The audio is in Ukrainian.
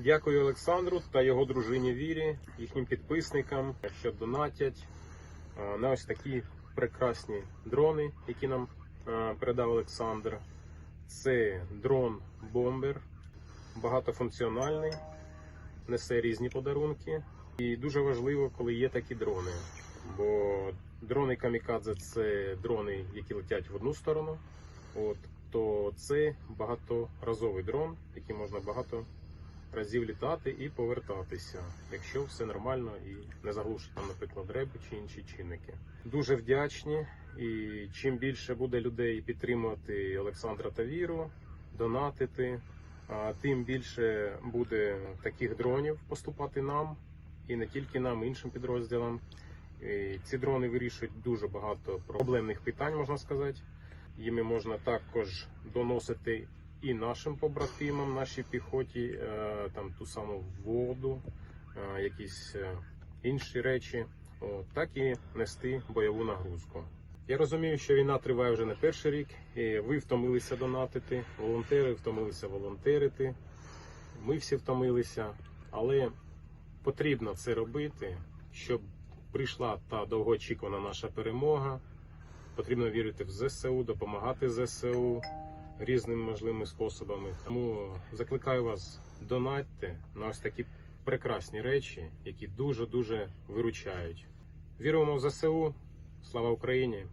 Дякую Олександру та його дружині Вірі, їхнім підписникам, що донатять на ось такі прекрасні дрони, які нам передав Олександр. Це дрон бомбер, багатофункціональний, несе різні подарунки. І дуже важливо, коли є такі дрони. Бо дрони камікадзе це дрони, які летять в одну сторону. От, то це багаторазовий дрон, який можна багато разів літати і повертатися, якщо все нормально і не заглушить там, наприклад, реби чи інші чинники. Дуже вдячні. І чим більше буде людей підтримувати Олександра та Віру, донатити, тим більше буде таких дронів поступати нам і не тільки нам, іншим підрозділам. І ці дрони вирішують дуже багато проблемних питань, можна сказати. Їми можна також доносити і нашим побратимам, нашій піхоті, е, там ту саму воду, е, якісь е, інші речі, так і нести бойову нагрузку. Я розумію, що війна триває вже не перший рік, і ви втомилися донатити, волонтери втомилися волонтерити. Ми всі втомилися, але потрібно це робити, щоб прийшла та довгоочікувана наша перемога. Потрібно вірити в ЗСУ, допомагати ЗСУ різними можливими способами. Тому закликаю вас донатьте на ось такі прекрасні речі, які дуже дуже виручають. Віримо в ЗСУ. Слава Україні!